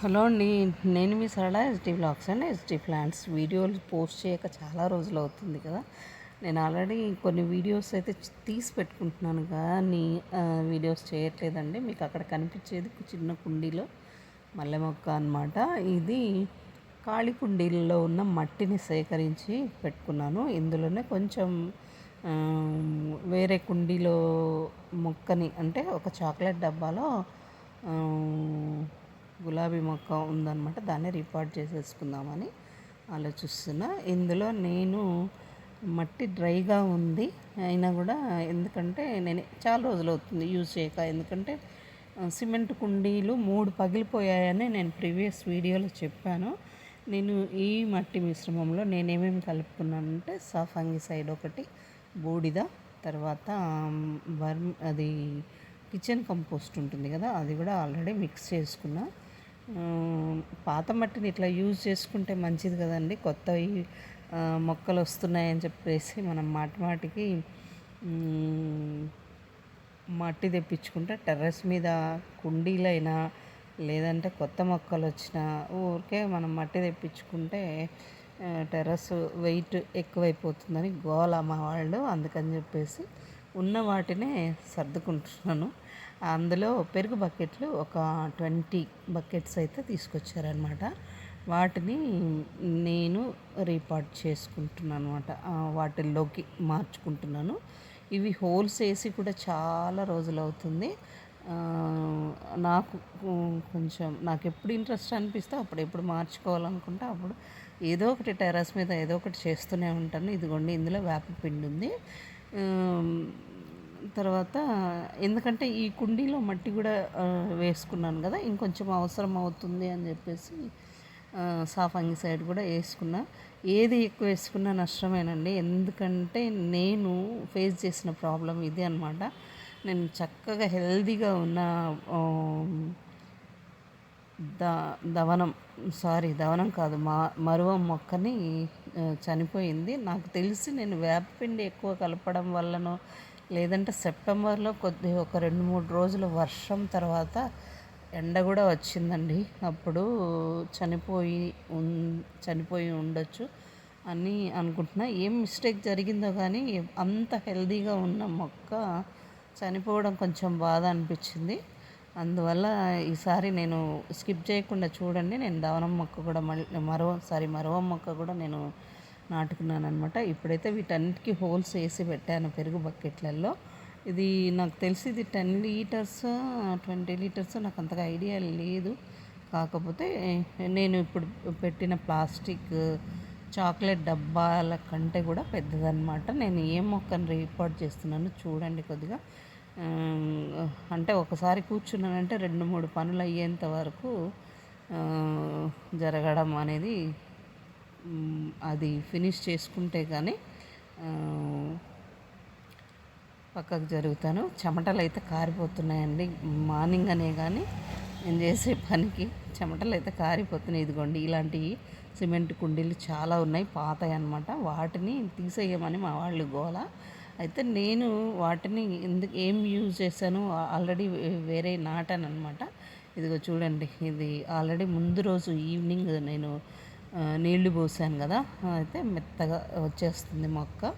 Hello అండి నేను మీ Sarala S D blogs and S D plants వీడియోలు పోస్ట్ చేయక చాలా రోజులు అవుతుంది కదా. నేను ఆల్రెడీ కొన్ని వీడియోస్ అయితే తీసి పెట్టుకుంటున్నాను కానీ వీడియోస్ చేయట్లేదండి. మీకు అక్కడ కనిపించేది చిన్న కుండీలో మల్లె మొక్క అనమాట ఇది ఖాళీ కుండీలలో ఉన్న మట్టిని సేకరించి పెట్టుకున్నాను. ఇందులోనే కొంచెం వేరే కుండీలో మొక్కని అంటే ఒక చాక్లెట్ డబ్బాలో గులాబీ మొక్క ఉందన్నమాట. దాన్ని రిపోర్ట్ చేసేసుకుందామని ఆలోచిస్తున్నా. ఇందులో నేను మట్టి డ్రైగా ఉంది. అయినా కూడా ఎందుకంటే నేను చాలా రోజులు అవుతుంది యూజ్ చేయక. ఎందుకంటే సిమెంట్ కుండీలు మూడు పగిలిపోయాయని నేను ప్రీవియస్ వీడియోలో చెప్పాను. నేను ఈ మట్టి మిశ్రమంలో నేనేమేమి కలుపుకున్నానంటే సాఫంగి సైడ్ ఒకటి బూడిద తర్వాత వర్మ్ అది కిచెన్ కంపోస్ట్ ఉంటుంది కదా అది కూడా ఆల్రెడీ మిక్స్ చేసుకున్నా. పాత మట్టిని ఇట్లా యూజ్ చేసుకుంటే మంచిది కదండి. కొత్తవి మొక్కలు వస్తున్నాయని చెప్పేసి మనం మాటి మాటికి మట్టి తెప్పించుకుంటే టెర్రస్ మీద కుండీలైనా లేదంటే కొత్త మొక్కలు వచ్చినా ఊరికే మనం మట్టి తెప్పించుకుంటే టెర్రస్ వెయిట్ ఎక్కువైపోతుందని గోల మా వాళ్ళు అందుకని చెప్పేసి ఉన్న వాటినే సర్దుకుంటున్నాను. అందులో పెరుగు బకెట్లు ఒక ట్వంటీ బకెట్స్ అయితే తీసుకొచ్చారనమాట వాటిని నేను రీపార్ట్ చేసుకుంటున్నాను అనమాట వాటిల్లోకి మార్చుకుంటున్నాను. ఇవి హోల్స్ వేసి కూడా చాలా రోజులు అవుతుంది. నాకు కొంచెం నాకు ఎప్పుడు ఇంట్రెస్ట్ అనిపిస్తే అప్పుడు ఎప్పుడు మార్చుకోవాలనుకుంటే అప్పుడు ఏదో ఒకటి టెర్రస్ మీద ఏదో ఒకటి చేస్తూనే ఉంటాను. ఇదిగోండి ఇందులో వేప పిండి ఉంది. తర్వాత ఎందుకంటే ఈ కుండీలో మట్టి కూడా వేసుకున్నాను కదా ఇంకొంచెం అవసరం అవుతుంది అని చెప్పేసి సాఫంగి సైడ్ కూడా వేసుకున్నా. ఏది ఎక్కువ వేసుకున్నా నష్టమేనండి. ఎందుకంటే నేను ఫేస్ చేసిన ప్రాబ్లం ఇది అనమాట నేను చక్కగా హెల్దీగా ఉన్న ద దవనం సారీ దవనం కాదు మా మరువం మొక్కని చనిపోయింది. నాకు తెలిసి నేను వేపపిండి ఎక్కువ కలపడం వల్లనో లేదంటే సెప్టెంబర్లో కొద్ది ఒక రెండు మూడు రోజులు వర్షం తర్వాత ఎండ కూడా వచ్చిందండి. అప్పుడు చనిపోయి ఉన్ చనిపోయి ఉండొచ్చు అని అనుకుంటున్నా. ఏం మిస్టేక్ జరిగిందో కానీ అంత హెల్దీగా ఉన్న మొక్క చనిపోవడం కొంచెం బాధ అనిపించింది. అందువల్ల ఈసారి నేను స్కిప్ చేయకుండా చూడండి. నేను దవనం మొక్క కూడా మళ్ళీ మరో సారీ మరవ మొక్క కూడా నేను నాటుకున్నాను అనమాట ఇప్పుడైతే వీటన్నిటికీ హోల్స్ వేసి పెట్టాను పెరుగు బకెట్లలో ఇది నాకు తెలిసి ఇది టెన్ లీటర్స్ ట్వంటీ లీటర్స్ నాకు అంతగా ఐడియా లేదు. కాకపోతే నేను ఇప్పుడు పెట్టిన ప్లాస్టిక్ చాక్లెట్ డబ్బాల కంటే కూడా పెద్దదనమాట నేను ఏ మొక్కను రిపోర్ట్ చేస్తున్నాను చూడండి కొద్దిగా. అంటే ఒకసారి కూర్చున్నానంటే రెండు మూడు పనులు అయ్యేంత వరకు జరగడం అనేది అది ఫినిష్ చేసుకుంటే కానీ పక్కకు జరుగుతాను. చెమటలు అయితే కారిపోతున్నాయండి. మార్నింగ్ అనే కానీ నేను చేసే పనికి చెమటలు అయితే కారిపోతున్నాయి. ఇదిగోండి ఇలాంటి సిమెంట్ కుండీలు చాలా ఉన్నాయి. పాతాయి అనమాట వాటిని తీసేయమని మా వాళ్ళు గోల. అయితే నేను వాటిని ఎందుకు ఏం యూజ్ చేశాను? ఆల్రెడీ వేరే నాటాను అనమాట ఇదిగో చూడండి ఇది ఆల్రెడీ ముందు రోజు ఈవినింగ్ నేను నీళ్ళు పోసాను కదా అయితే మెత్తగా వచ్చేస్తుంది మొక్క.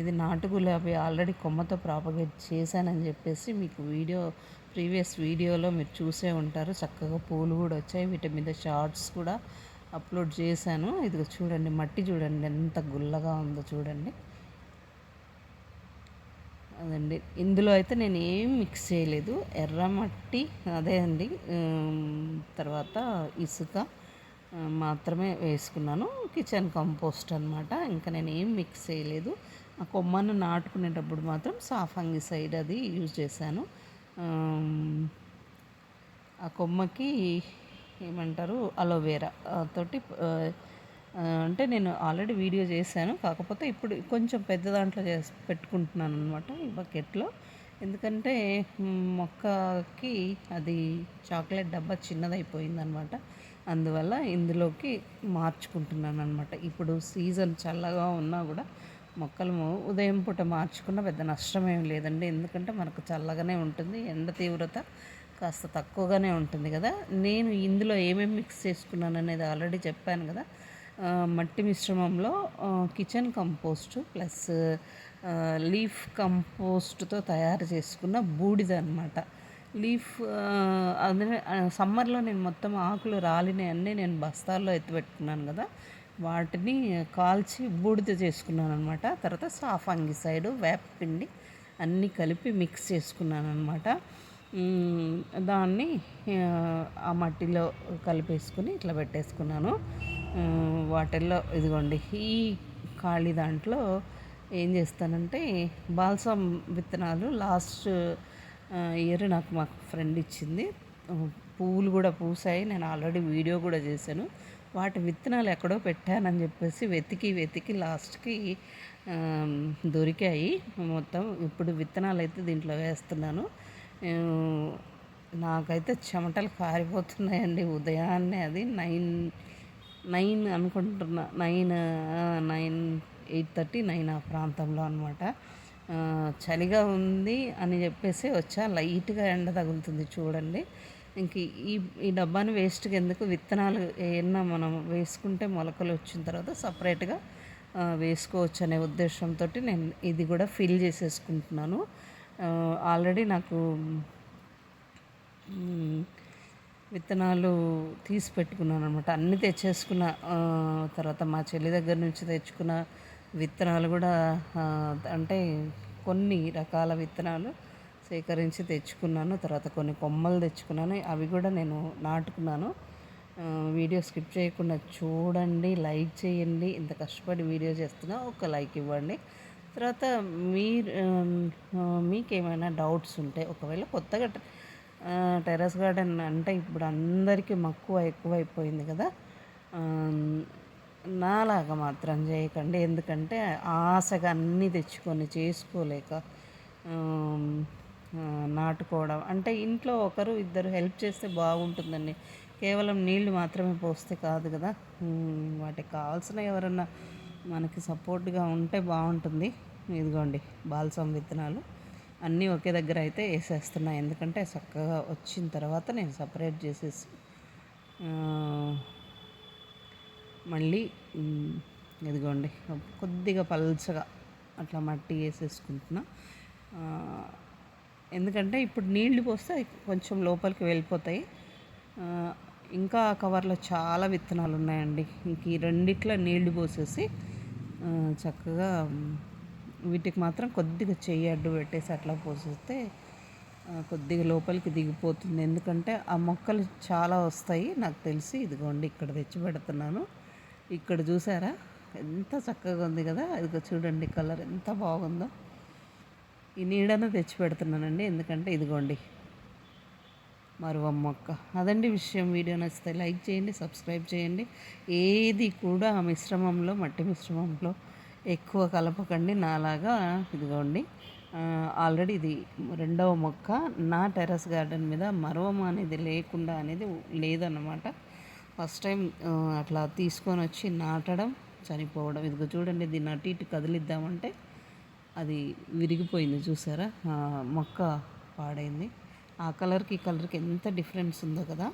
ఇది నాటు గులాబీ ఆల్రెడీ కొమ్మతో ప్రాపగేట్ చేశానని చెప్పేసి మీకు వీడియో ప్రీవియస్ వీడియోలో మీరు చూసే ఉంటారు. చక్కగా పూలు కూడా వచ్చాయి. వీటి మీద షార్ట్స్ కూడా అప్లోడ్ చేశాను. ఇదిగో చూడండి మట్టి చూడండి ఎంత గుల్లగా ఉందో చూడండి. అదండి. ఇందులో అయితే నేను ఏం మిక్స్ చేయలేదు. ఎర్రమట్టి అదే అండి. తర్వాత ఇసుక. మాత్రమే వేసుకున్నాను. కిచెన్ కంపోస్ట్ అనమాట ఇంకా నేను ఏం మిక్స్ చేయలేదు. ఆ కొమ్మను నాటుకునేటప్పుడు మాత్రం సాఫంగి సైడ్ అది యూజ్ చేశాను. ఆ కొమ్మకి ఏమంటారు? అలోవేరా ఆ, తోటి అంటే నేను ఆల్రెడీ వీడియో చేశాను. కాకపోతే ఇప్పుడు కొంచెం పెద్ద దాంట్లో చేసి పెట్టుకుంటున్నాను అనమాట ఈ బకెట్లో ఎందుకంటే మొక్కకి అది చాక్లెట్ డబ్బా చిన్నదైపోయింది అనమాట అందువల్ల ఇందులోకి మార్చుకుంటున్నాను అనమాట ఇప్పుడు సీజన్ చల్లగా ఉన్నా కూడా మొక్కలు ఉదయం పూట మార్చుకున్న పెద్ద నష్టం ఏం లేదండి. ఎందుకంటే మనకు చల్లగానే ఉంటుంది ఎండ తీవ్రత కాస్త తక్కువగానే ఉంటుంది కదా. నేను ఇందులో ఏమేమి మిక్స్ చేసుకున్నాను అనేది ఆల్రెడీ చెప్పాను కదా. మట్టి మిశ్రమంలో కిచెన్ కంపోస్ట్ ప్లస్ లీఫ్ కంపోస్ట్తో తయారు చేసుకున్న బూడిద అనమాట లీఫ్ అదే సమ్మర్లో నేను మొత్తం ఆకులు రాలినవన్నీ నేను బస్తాల్లో ఎత్తిపెట్టుకున్నాను కదా. వాటిని కాల్చి బూడిద చేసుకున్నాను అనమాట తర్వాత సాఫంగి సైడు వేపపిండి అన్నీ కలిపి మిక్స్ చేసుకున్నాను అనమాట దాన్ని ఆ, మట్టిలో కలిపేసుకుని ఇట్లా పెట్టేసుకున్నాను. వాటిల్లో ఇదిగోండి ఈ ఖాళీ దాంట్లో ఏం చేస్తానంటే బాల్సం విత్తనాలు లాస్ట్ ఇయర్ నాకు మా ఫ్రెండ్ ఇచ్చింది. పువ్వులు కూడా పూసాయి. నేను ఆల్రెడీ వీడియో కూడా చేశాను. వాటి విత్తనాలు ఎక్కడో పెట్టానని చెప్పేసి వెతికి వెతికి లాస్ట్కి దొరికాయి. మొత్తం ఇప్పుడు విత్తనాలు అయితే దీంట్లో వేస్తున్నాను. నాకైతే చెమటలు కారిపోతున్నాయండి. ఉదయాన్నే అది నైన్ నైన్ అనుకుంటున్నా. Nine nine eight thirty nine ఆ ప్రాంతంలో అనమాట చలిగా ఉంది అని చెప్పేసి వచ్చా. లైట్గా ఎండ తగులుతుంది చూడండి. ఇంక ఈ ఈ డబ్బాని వేస్ట్గా ఎందుకు విత్తనాలు ఏమన్నా మనం వేసుకుంటే మొలకలు వచ్చిన తర్వాత సపరేట్గా వేసుకోవచ్చు అనే ఉద్దేశంతో నేను ఇది కూడా ఫిల్ చేసేసుకుంటున్నాను. ఆల్రెడీ నాకు విత్తనాలు తీసి పెట్టుకున్నాను అనమాట అన్నీ తెచ్చేసుకున్న తర్వాత మా చెల్లి దగ్గర నుంచి తెచ్చుకున్న విత్తనాలు కూడా అంటే కొన్ని రకాల విత్తనాలు సేకరించి తెచ్చుకున్నాను. తర్వాత కొన్ని కొమ్మలు తెచ్చుకున్నాను. అవి కూడా నేను నాటుకున్నాను. వీడియో స్కిప్ చేయకుండా చూడండి లైక్ చేయండి. ఇంత కష్టపడి వీడియో చేస్తున్నా ఒక లైక్ ఇవ్వండి. తర్వాత మీరు మీకేమైనా డౌట్స్ ఉంటే ఒకవేళ కొత్తగా టెర్రస్ గార్డెన్ అంటే ఇప్పుడు అందరికీ మక్కువ ఎక్కువైపోయింది కదా. నాలాగా మాత్రం చేయకండి. ఎందుకంటే ఆశగా అన్నీ తెచ్చుకొని చేసుకోలేక నాటుకోవడం అంటే ఇంట్లో ఒకరు ఇద్దరు హెల్ప్ చేస్తే బాగుంటుందండి. కేవలం నీళ్ళు మాత్రమే పోస్తే కాదు కదా. వాటికి కావాల్సిన ఎవరన్నా మనకి సపోర్ట్గా ఉంటే బాగుంటుంది. ఇదిగోండి బాల్సం విత్తనాలు అన్నీ ఒకే దగ్గర అయితే వేసేస్తున్నాయి ఎందుకంటే చక్కగా వచ్చిన తర్వాత నేను సపరేట్ చేసేసి మళ్ళీ ఇదిగోండి కొద్దిగా పల్చగా అట్లా మట్టి వేసేసుకుంటున్నా. ఎందుకంటే ఇప్పుడు నీళ్ళు పోస్తే కొంచెం లోపలికి వెళ్ళిపోతాయి. ఇంకా ఆ కవర్లో చాలా విత్తనాలు ఉన్నాయండి. ఇంక ఈ రెండిట్లో నీళ్ళు పోసేసి చక్కగా వీటికి మాత్రం కొద్దిగా చెయ్యి అడ్డు పెట్టేసి అట్లా పోసేస్తే కొద్దిగా లోపలికి దిగిపోతుంది. ఎందుకంటే ఆ మొక్కలు చాలా వస్తాయి. నాకు తెలిసి ఇదిగోండి ఇక్కడ తెచ్చి పెడుతున్నాను. ఇక్కడ చూసారా? ఎంత చక్కగా ఉంది కదా? ఇదిగో చూడండి కలర్ ఎంత బాగుందో. ఈ నీడను తెచ్చి పెడుతున్నానండి ఎందుకంటే ఇదిగోండి మరువమ్మ మొక్క అదండి విషయం. వీడియో నచ్చితే లైక్ చేయండి సబ్స్క్రైబ్ చేయండి. ఏది కూడా ఆ మిశ్రమంలో మట్టి మిశ్రమంలో ఎక్కువ కలపకండి. నాలాగా ఇదిగోండి. ఆల్రెడీ ఇది రెండవ మొక్క. నా టెర్రస్ గార్డెన్ మీద మరవం అనేది లేకుండా అనేది లేదన్నమాట. ఫస్ట్ టైం అట్లా తీసుకొని వచ్చి నాటడం చనిపోవడం. ఇదిగో చూడండి దీన్ని అటు ఇటు కదిలిద్దామంటే అది విరిగిపోయింది చూసారా? మొక్క పాడైంది. ఆ కలర్కి ఈ కలర్కి ఎంత డిఫరెన్స్ ఉందో కదా?